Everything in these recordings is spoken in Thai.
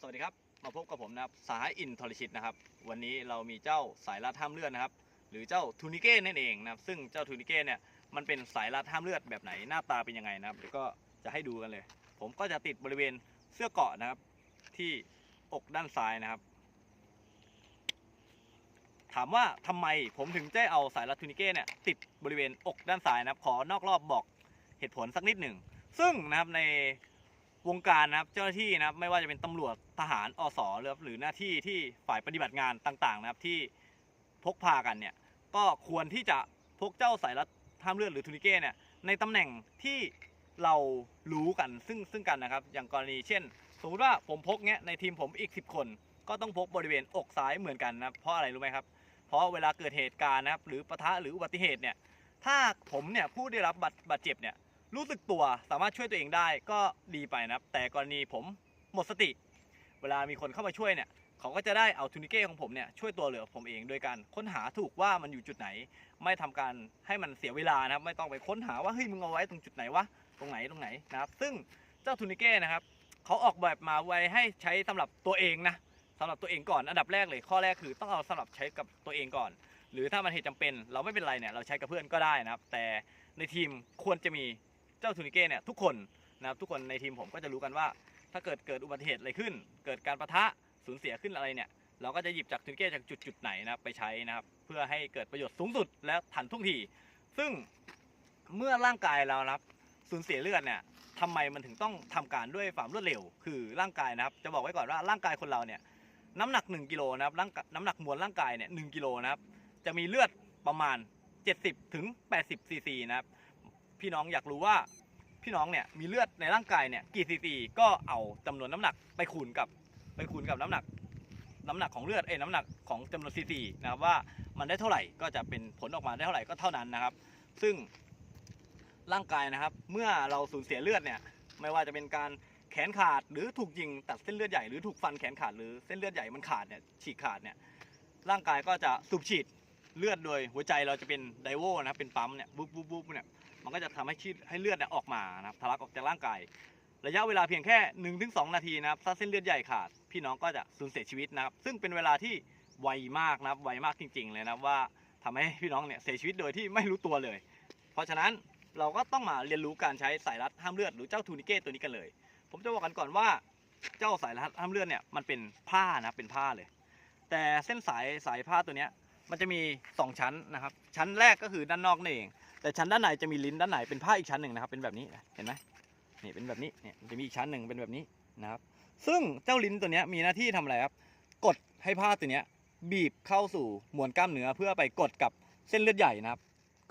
สวัสดีครับ มาพบกับผมนะครับสายอินทรชิตนะครับ วันนี้เรามีเจ้าสายรัดห้ามเลือดนะครับ หรือเจ้าทูนิเก้นั่นเองนะครับ ซึ่งเจ้าทูนิเก้เนี่ยมันเป็นสายรัดห้ามเลือดแบบไหนหน้าตาเป็นยังไงนะครับเดี๋ยวก็จะให้ดูกันเลย ผมก็จะติดบริเวณเสื้อเกาะนะครับ ที่อกด้านซ้ายนะครับ ถามว่าทำไมผมถึงได้เอาสายรัดทูนิเก้เนี่ยติดบริเวณอกด้านซ้ายนะครับ ขอนอกรอบบอกเหตุผลสักนิดหนึ่งซึ่งนะครับใน วงการนะครับเจ้าหน้าที่นะครับไม่ว่าจะเป็นตำรวจทหารอสหรือหรือหน้าที่ที่ฝ่ายปฏิบัติงานต่างๆนะครับที่พกพากันเนี่ยก็ควรที่จะพกเจ้าสายรัดห้ามเลือดหรือทูนิเก้เนี่ยในตำแหน่งที่เรารู้กันซึ่งซึ่งกันนะครับ อย่างกรณีเช่น สมมติว่าผมพกเนี้ยในทีมผมอีก 10 คน ก็ต้องพกบริเวณอกซ้ายเหมือนกันนะเพราะอะไรรู้ไหมครับ เพราะเวลาเกิดเหตุการณ์นะครับหรือปะทะหรืออุบัติเหตุเนี่ยถ้าผมเนี่ยผู้ได้รับบาดบาดเจ็บเนี่ย รู้สึกตัวสามารถช่วยตัวเองได้ก็ดีไปนะครับ แต่กรณีผมหมดสติ เวลามีคนเข้ามาช่วยเนี่ยเขาก็จะได้เอาทูนิเก้ของผมเนี่ยช่วยตัวเหลือผมเองโดยการค้นหาถูกว่ามันอยู่จุดไหน ไม่ทำการให้มันเสียเวลานะครับ ไม่ต้องไปค้นหาว่าเฮ้ยมึงเอาไว้ตรงจุดไหนวะตรงไหนตรงไหนนะครับ ซึ่งเจ้าทูนิเก้นะครับเขาออกแบบมาไว้ให้ใช้สำหรับตัวเองนะสำหรับตัวเองก่อนอันดับแรกเลยข้อแรกคือต้องเอาสำหรับใช้กับตัวเองก่อน หรือถ้ามันเหตุจำเป็น เราไม่เป็นไรเนี่ยเราใช้กับเพื่อนก็ได้นะครับ แต่ในทีมควรจะมี เจ้าทูนิเก้เนี่ยทุกคนนะครับทุกคนในทีมผมก็จะรู้กันว่า ถ้าเกิดเกิดอุบัติเหตุอะไรขึ้น เกิดการประทะสูญเสียขึ้นอะไรเนี่ยเราก็จะหยิบจากทูนิเก้จากจุดจุดไหนนะครับไปใช้นะครับเพื่อให้เกิดประโยชน์สูงสุดและทันท่วงที ซึ่งเมื่อร่างกายเรานะครับสูญเสียเลือดเนี่ยทำไมมันถึงต้องทำการด้วยความรวดเร็ว คือร่างกายนะครับ จะบอกไว้ก่อนว่าร่างกายคนเราเนี่ยน้ำหนัก 1กิโลนะครับน้ำหนักมวลร่างกายเนี่ยหกิโลนะครับจะมีเลือดประมาณ 70ถึง80ซีซีนะครับ พี่น้องอยากรู้ว่าพี่น้องเนี่ยมีเลือดในร่างกายเนี่ยกี่ซีซีก็เอาจำนวนน้ำหนักไปคูณกับไปคูณกับน้ำหนัก น้ำหนักของเลือดเอ้น้ำหนักของจำนวนซีซีนะครับว่ามันได้เท่าไหร่ก็จะเป็นผลออกมาได้เท่าไหร่ก็เท่านั้นนะครับ ซึ่งร่างกายนะครับ เมื่อเราสูญเสียเลือดเนี่ยไม่ว่าจะเป็นการแขนขาดหรือถูกยิงตัดเส้นเลือดใหญ่หรือถูกฟันแขนขาดหรือเส้นเลือดใหญ่มันขาดเนี่ยฉีกขาดเนี่ยร่างกายก็จะสูบฉีดเลือดโดยหัวใจเราจะเป็นไดโวนะครับเป็นปั๊มเนี่ยบุ๊บบุ๊บบุ๊บเนี่ย มันก็จะทำให้ชีดให้เลือดเนี่ยออกมานะครับทะลักออกจากร่างกายระยะเวลาเพียงแค่1นถึงสนาทีนะครับถ้าเส้นเลือดใหญ่ขาดพี่น้องก็จะสูญเสียชีวิตนะครับ ซึ่งเป็นเวลาที่ไวมากนะครับไวมากจริง ๆ เลยนะว่าทำให้พี่น้องเนี่ยเสียชีวิตโดยที่ไม่รู้ตัวเลย เพราะฉะนั้นเราก็ต้องมาเรียนรู้การใช้สายรัดห้ามเลือดหรือเจ้าทูนิเก้ตัวนี้กันเลย ผมจะบอกกันก่อนว่าเจ้าสายรัดห้ามเลือดเนี่ยมันเป็นผ้านะเป็นผ้าเลย แต่เส้นสายสายผ้าตัวเนี้ยมันจะมี 2 ชั้นนะครับ ชั้นแรกก็คือด้านนอกนี่เอง แต่ชั้นด้านในจะมีลิ้นด้านในเป็นผ้าอีกชั้นหนึ่งนะครับ เป็นแบบนี้เห็นไหมนี่เป็นแบบนี้เนี่ยจะมีอีกชั้นหนึ่งเป็นแบบนี้นะครับ ซึ่งเจ้าลิ้นตัวนี้มีหน้าที่ทำอะไรครับ กดให้ผ้าตัวนี้บีบเข้าสู่มวลกล้ามเนื้อเพื่อไปกดกับเส้นเลือดใหญ่นะครับ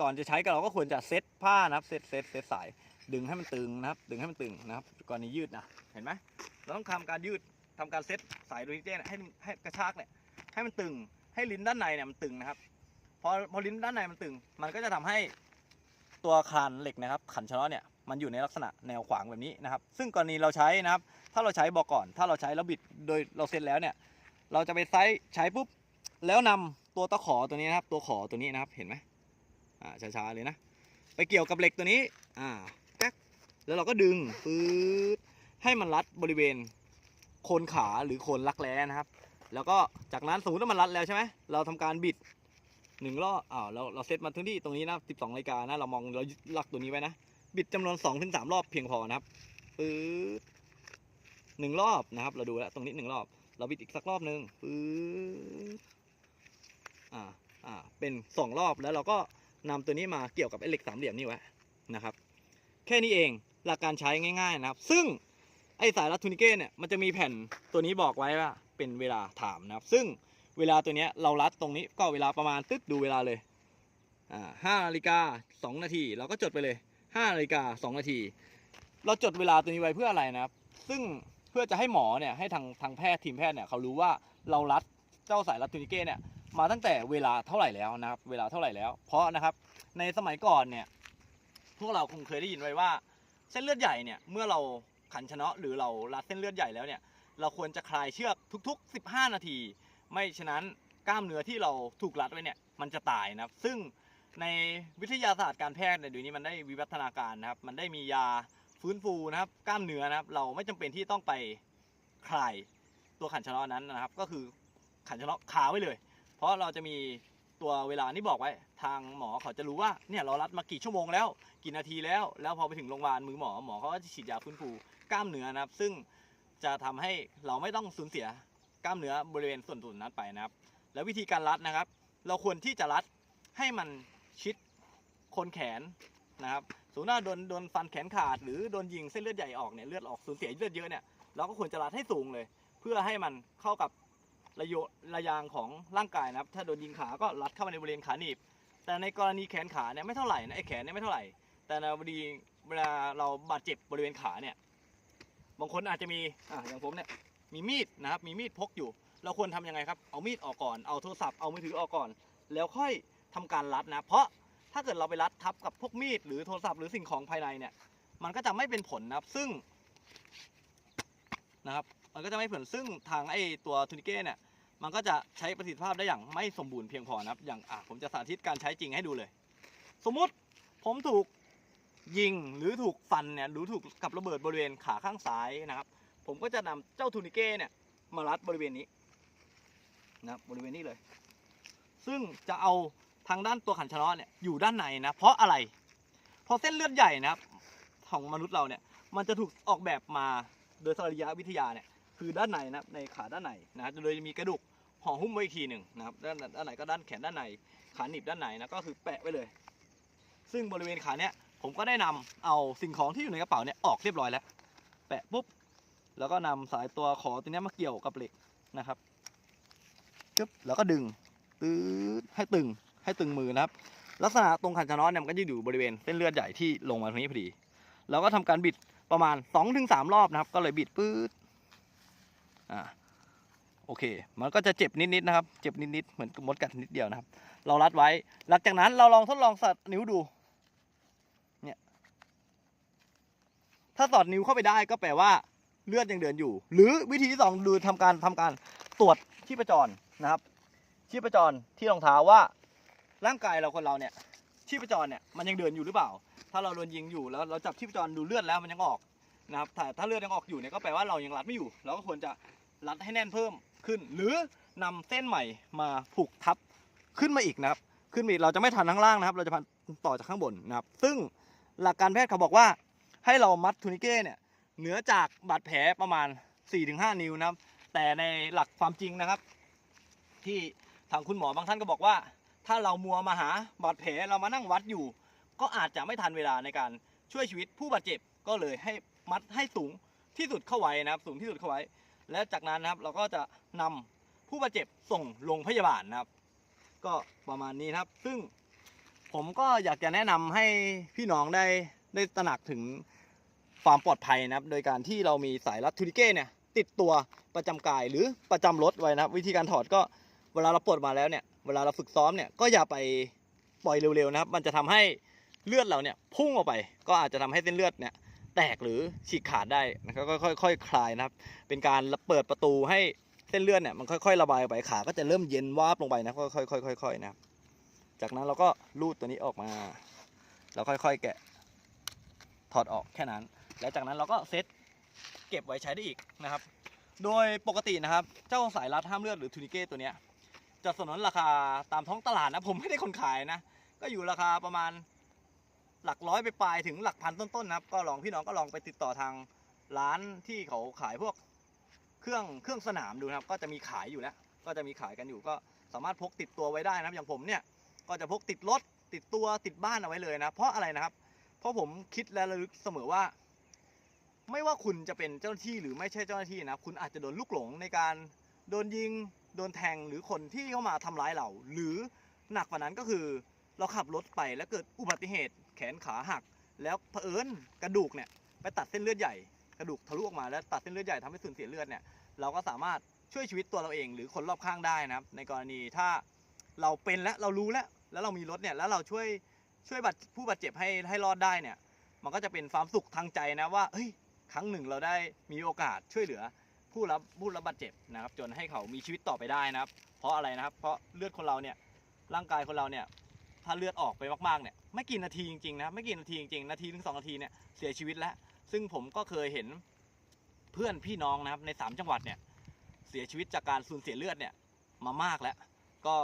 ก่อนจะใช้ก็เราก็ควรจะเซตผ้านะครับเซตเซตเซตสาย ดึงให้มันตึงนะครับ ดึงให้มันตึงนะครับก่อนนี้ยืดนะเห็นไหมเราต้องทำการยืดทำการเซตสายโดยที่เนี่ยให้ให้กระชากเนี่ยให้มันตึงให้ลิ้นด้านในเนี่ยมันตึงนะครับพอพอลิ้นด้านในมันตึง มันก็จะทำให้ ตัวคานเหล็กนะครับขันชะเนาะเนี่ยมันอยู่ในลักษณะแนวขวางแบบนี้นะครับ ซึ่งกรณีเราใช้นะครับ ถ้าเราใช้บอกก่อน ถ้าเราใช้แล้วบิดโดยเราเซ็ตแล้วเนี่ย เราจะไปไซส์ใช้ปุ๊บแล้วนำตัวตะขอตัวนี้นะครับ ตัวขอตัวนี้นะครับเห็นไหมอ่าช้าๆเลยนะ ไปเกี่ยวกับเหล็กตัวนี้อ่าแป๊กแล้วเราก็ดึงปื๊ดให้มันรัดบริเวณโคนขาหรือโคนรักแร้นะครับ แล้วก็จากนั้นสมมติว่ามันรัดแล้วใช่ไหมเราทำการบิด หนึ่งรอบอ้าวเราเราเซตมาที่ที่ตรงนี้นะ12นาฬิกานะเรามองเราลักตัวนี้ไว้นะบิดจำนวน2-3ถึงสามรอบเพียงพอนะครับปื๊ดหนึ่งรอบนะครับ เราดูแล้วตรงนี้หนึ่งรอบ เราบิดอีกสักรอบหนึ่งปื๊ดอ่าอ่าเป็นสองรอบแล้วเราก็นำตัวนี้มาเกี่ยวกับไอ้เหล็กสามเหลี่ยมนี่ไว้นะครับ แค่นี้เองหลักการใช้ง่าย ๆนะครับ ซึ่งไอ้สายรัดทูนิเก้เนี่ยมันจะมีแผ่นตัวนี้บอกไว้ว่าเป็นเวลาถามนะครับ ซึ่ง เวลาตัวเนี้ยเรารัดตรงนี้ก็เวลาประมาณตึ๊ดดูเวลาเลยอ่าห้านาฬิกาสองนาทีเราก็จดไปเลยห้านาฬิกาสองนาที เราจดเวลาตัวนี้ไว้เพื่ออะไรนะครับ ซึ่งเพื่อจะให้หมอเนี่ยให้ทางทางแพทย์ทีมแพทย์เนี่ยเขารู้ว่าเรารัดเจ้าสายรัดทูนิเก้เนี่ยมาตั้งแต่เวลาเท่าไหร่แล้วนะครับ เวลาเท่าไหร่แล้ว เพราะนะครับในสมัยก่อนเนี่ยพวกเราคงเคยได้ยินไว้ว่า เส้นเลือดใหญ่เนี่ยเมื่อเราขันชนะหรือเรารัดเส้นเลือดใหญ่แล้วเนี่ยเราควรจะคลายเชือกทุก ๆ 15 นาที ไม่ฉะนั้นกล้ามเนื้อที่เราถูกรัดไว้เนี่ยมันจะตายนะครับ ซึ่งในวิทยาศาสตร์การแพทย์เนี่ยเดี๋ยวนี้มันได้วิวัฒนาการนะครับ มันได้มียาฟื้นฟูนะครับ กล้ามเนื้อนะครับ เราไม่จำเป็นที่ต้องไปคลายตัวขันชะเนาะนั้นนะครับ ก็คือขันชะเนาะคาไว้เลย เพราะเราจะมีตัวเวลานี่บอกไว้ ทางหมอเขาจะรู้ว่าเนี่ยเรารัดมากี่ชั่วโมงแล้วกี่นาทีแล้ว แล้วพอไปถึงโรงพยาบาลมือหมอหมอเขาก็จะฉีดยาฟื้นฟูกล้ามเนื้อนะครับ ซึ่งจะทำให้เราไม่ต้องสูญเสีย กล้ามเนื้อบริเวณส่วนส่วนนั้นไปนะครับ แล้ววิธีการรัดนะครับ เราควรที่จะรัดให้มันชิดคนแขนนะครับสมมติว่าโดนโดนฟันแขนขาด หรือโดนยิงเส้นเลือดใหญ่ออกเนี่ยเลือดออกสูญเสียเลือดเยอะเนี่ยเราก็ควรจะรัดให้สูงเลย เพื่อให้มันเข้ากับระโยระยางของร่างกายนะครับ ถ้าโดนยิงขาก็รัดเข้ามาในบริเวณขาหนีบ แต่ในกรณีแขนขาเนี่ยไม่เท่าไหร่นะไอ้แขนเนี่ยไม่เท่าไหร่ แต่ในบดีเวลาเราบาดเจ็บบริเวณขาเนี่ยบางคนอาจจะมีอ่าอย่างผมเนี่ย มีมีดนะครับมีมีดพกอยู่ เราควรทำยังไงครับเอามีดออกก่อนเอาโทรศัพท์เอามือถือออกก่อน แล้วค่อยทำการรัดนะ เพราะถ้าเกิดเราไปรัดทับกับพวกมีดหรือโทรศัพท์หรือสิ่งของภายในเนี่ย มันก็จะไม่เป็นผลนะครับซึ่งนะครับมันก็จะไม่ผลซึ่งทางไอ้ตัวทูนิเก้เนี่ยมันก็จะใช้ประสิทธิภาพได้อย่างไม่สมบูรณ์เพียงพอนะครับ อย่างอะผมจะสาธิตการใช้จริงให้ดูเลย สมมุติผมถูกยิงหรือถูกฟันเนี่ยหรือถูกกับระเบิดบริเวณขาข้างซ้ายนะครับ ผมก็จะนำเจ้าทูนิเก้เนี่ยมารัดบริเวณนี้นะบริเวณนี้เลย ซึ่งจะเอาทางด้านตัวขันชะเนเนี่ยอยู่ด้านในนะเพราะอะไร เพราะเส้นเลือดใหญ่นะครับของมนุษย์เราเนี่ยมันจะถูกออกแบบมาโดยสรีรวิทยาเนี่ยคือด้านในนะในขาด้านในนะโดยมีกระดูกห่อหุ้มไว้อีกทีหนึ่งนะครับด้านด้านไหนก็ด้านแขนด้านในขาหนีบด้านในนะก็คือแปะไว้เลย ซึ่งบริเวณขาเนี่ยผมก็ได้นำเอาสิ่งของที่อยู่ในกระเป๋าเนี่ยออกเรียบร้อยแล้ว แปะปุ๊บ แล้วก็นำสายตัวขอตัวนี้มาเกี่ยวกับเหล็กนะครับจึ๊บแล้วก็ดึงตื้อให้ตึงให้ตึงมือนะครับ ลักษณะตรงขันชะเนาะเนี่ยมันก็จะอยู่บริเวณเส้นเลือดใหญ่ที่ลงมาตรงนี้พอดีเราก็ทำการบิดประมาณ2อถึงสรอบนะครับ ก็เลยบิดปื๊ดอ่าโอเค มันก็จะเจ็บนิดๆนะครับ เจ็บนิดๆเหมือนมดกัดนิดเดียวนะครับ เรารัดไว้ หลังจากนั้นเราลองทดลองสอดนิ้วดู เนี่ย ถ้าสอดนิ้วเข้าไปได้ก็แปลว่า เลือดยังเดินอยู่ หรือวิธีที่สองดูทำการทำการตรวจชีพจรนะครับ ชีพจรที่รองเท้าว่า ร่างกายเราคนเราเนี่ย ชีพจรเนี่ยมันยังเดินอยู่หรือเปล่า ถ้าเราโดนยิงอยู่แล้วเราจับชีพจรดูเลือดแล้วมันยังออกนะครับแต่ถ้าเลือดยังออกอยู่เนี่ยก็แปลว่าเรายังรัดไม่อยู่ เราก็ควรจะรัดให้แน่นเพิ่มขึ้น หรือนำเส้นใหม่มาผูกทับขึ้นมาอีกนะครับ ขึ้นมาอีกเราจะไม่ทันข้างล่างนะครับ เราจะพันต่อจากข้างบนนะครับ ซึ่งหลักการแพทย์เขาบอกว่าให้เรามัดทูนิเก้เนี่ย เหนือจากบาดแผลประมาณ 4-5 นิ้วนะครับ แต่ในหลักความจริงนะครับ ที่ทางคุณหมอบางท่านก็บอกว่า ถ้าเรามัวมาหาบาดแผลเรามานั่งวัดอยู่ ก็อาจจะไม่ทันเวลาในการช่วยชีวิตผู้บาดเจ็บก็เลยให้มัดให้สูงที่สุดเข้าไว้นะครับ สูงที่สุดเข้าไว้ และจากนั้นนะครับเราก็จะนำผู้บาดเจ็บส่งโรงพยาบาลนะครับ ก็ประมาณนี้นะครับ ซึ่งผมก็อยากจะแนะนำให้พี่น้องได้ได้ตระหนักถึง ความปลอดภัยนะครับ โดยการที่เรามีสายรัดทูริเก้เนี่ยติดตัวประจำกายหรือประจำรถไว้นะครับ วิธีการถอดก็เวลาเราปลดมาแล้วเนี่ยเวลาเราฝึกซ้อมเนี่ยก็อย่าไปปล่อยเร็วๆนะครับ มันจะทำให้เลือดเราเนี่ยพุ่งออกไป ก็อาจจะทำให้เส้นเลือดเนี่ยแตกหรือฉีกขาดได้นะครับก็ค่อยๆคลายนะครับ เป็นการเปิดประตูให้เส้นเลือดเนี่ยมันค่อยๆ ระบายออกไปขาก็จะเริ่มเย็นวาบลงไปนะค่อยๆค่อยๆนะครับจากนั้นเราก็ลูดตัวนี้ออกมา แล้วค่อยๆ แกะถอดออกแค่นั้น แล้วจากนั้นเราก็เซ็ตเก็บไว้ใช้ได้อีกนะครับ โดยปกตินะครับ เจ้าสายรัดห้ามเลือดหรือทูนิเก้ตัวเนี้ยจะสนนราคาตามท้องตลาดนะผมไม่ได้คนขายนะ ก็อยู่ราคาประมาณหลักร้อยไปปลายถึงหลักพันต้นๆนะครับ ก็ลองพี่น้องก็ลองไปติดต่อทางร้านที่เขาขายพวกเครื่องเครื่องสนามดูนะครับ ก็จะมีขายอยู่แล้ว ก็จะมีขายกันอยู่ ก็สามารถพกติดตัวไว้ได้นะครับ อย่างผมเนี่ยก็จะพกติดรถติดตัวติดบ้านเอาไว้เลยนะ เพราะอะไรนะครับ เพราะผมคิดและระลึกเสมอว่า ไม่ว่าคุณจะเป็นเจ้าหน้าที่หรือไม่ใช่เจ้าหน้าที่นะคุณอาจจะโดนลูกหลงในการโดนยิงโดนแทงหรือคนที่เข้ามาทำร้ายเรา หรือหนักกว่านั้นก็คือเราขับรถไปแล้วเกิดอุบัติเหตุแขนขาหัก แล้วเผอิญกระดูกเนี่ยไปตัดเส้นเลือดใหญ่กระดูกทะลุออกมาแล้วตัดเส้นเลือดใหญ่ทำให้สูญเสียเลือดเนี่ยเราก็สามารถช่วยชีวิตตัวเราเอง หรือคนรอบข้างได้นะครับในกรณีถ้าเราเป็นและเรารู้แล้วแล้วเรามีรถเนี่ยแล้วเราช่วยช่วยผู้บาดเจ็บให้ให้รอดได้เนี่ยมันก็จะเป็นความสุขทางใจนะว่าเฮ้ย ครั้งหนึ่งเราได้มีโอกาสช่วยเหลือผู้รับผู้รับบาดเจ็บนะครับ จนให้เขามีชีวิตต่อไปได้นะครับ เพราะอะไรนะครับ เพราะเลือดคนเราเนี่ยร่างกายคนเราเนี่ยถ้าเลือดออกไปมากๆเนี่ยไม่กี่นาทีจริงๆนะไม่กี่นาทีจริงๆนาทีถึงสองนาทีเนี่ยเสียชีวิตแล้ว ซึ่งผมก็เคยเห็นเพื่อนพี่น้องนะครับในสามจังหวัดเนี่ยเสียชีวิตจากการสูญเสียเลือดเนี่ยมามากแล้ว ก็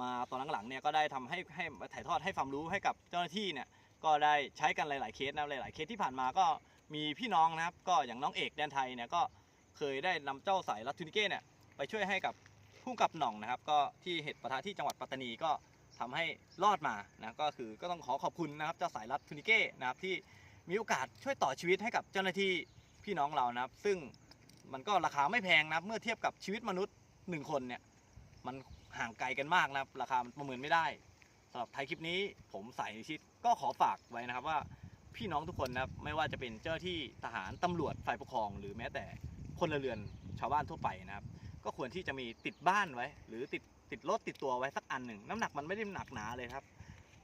มาตอนหลังๆเนี่ยก็ได้ทำให้ให้ถ่ายทอดให้ความรู้ให้กับเจ้าหน้าที่เนี่ยก็ได้ใช้กันหลาย ๆเคสนะหลายๆเคสที่ผ่านมาก็ มีพี่น้องนะครับก็อย่างน้องเอกแดนไทยเนี่ยก็เคยได้นำเจ้าสายรัดทูนิเก้เนี่ยไปช่วยให้กับผู้กำกับหน่องนะครับ ก็ที่เหตุปะทะที่จังหวัดปัตตานีก็ทำให้รอดมานะก็คือก็ต้องขอขอบคุณนะครับเจ้าสายรัดทูนิเก้นะครับที่มีโอกาสช่วยต่อชีวิตให้กับเจ้าหน้าที่พี่น้องเรานะครับ ซึ่งมันก็ราคาไม่แพงนะครับเมื่อเทียบกับชีวิตมนุษย์หนึ่งคนเนี่ยมันห่างไกลกันมากนะครับ ราคามันประเมินไม่ได้สำหรับไทยคลิปนี้ผมสายชิดก็ขอฝากไว้นะครับว่า พี่น้องทุกคนนะครับไม่ว่าจะเป็นเจ้าที่ทหารตำรวจฝ่ายปกครอง หรือแม้แต่พลเรือนชาวบ้านทั่วไปนะครับ ก็ควรที่จะมีติดบ้านไว้ หรือติดติดรถติดตัวไว้สักอันหนึ่งน้ำหนักมันไม่ได้หนักหนาเลยครับ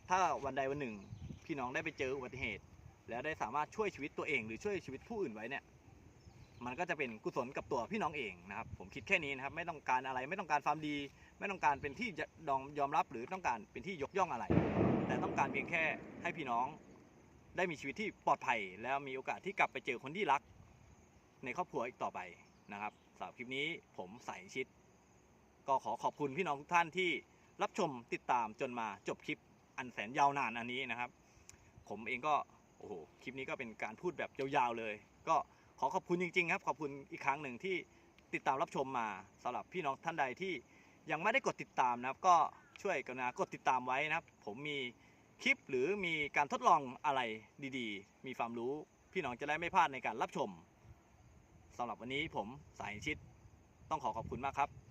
ถ้าวันใดวันหนึ่ง พี่น้องได้ไปเจออุบัติเหตุ แล้วได้สามารถช่วยชีวิตตัวเอง หรือช่วยชีวิตผู้อื่นไว้เนี่ยมันก็จะเป็นกุศลกับตัวพี่น้องเองนะครับ ผมคิดแค่นี้นะครับไม่ต้องการอะไรไม่ต้องการความดี ไม่ต้องการเป็นที่จะดองยอมรับหรือต้องการเป็นที่ยกย่องอะไร แต่ต้องการเพียงแค่ให้พี่น้อง ได้มีชีวิตที่ปลอดภัย แล้วมีโอกาสที่กลับไปเจอคนที่รัก ในครอบครัวอีกต่อไปนะครับสำหรับคลิปนี้ผมใส่ชิด ก็ขอขอบคุณพี่น้องทุกท่านที่รับชมติดตามจนมาจบคลิปอันแสนยาวนานอันนี้นะครับ ผมเองก็โอ้โหคลิปนี้ก็เป็นการพูดแบบยาวๆเลย ก็ขอขอบคุณจริง ๆ ครับ ขอบคุณอีกครั้งหนึ่งที่ติดตามรับชมมาสำหรับพี่น้องท่านใดที่ยังไม่ได้กดติดตามนะครับ ก็ช่วยกรุณากดติดตามไว้นะครับ ผมมี คลิปหรือมีการทดลองอะไรดีๆ มีความรู้ พี่น้องจะได้ไม่พลาดในการรับชมสำหรับวันนี้ผมสายชิดต้องขอขอบคุณมากครับ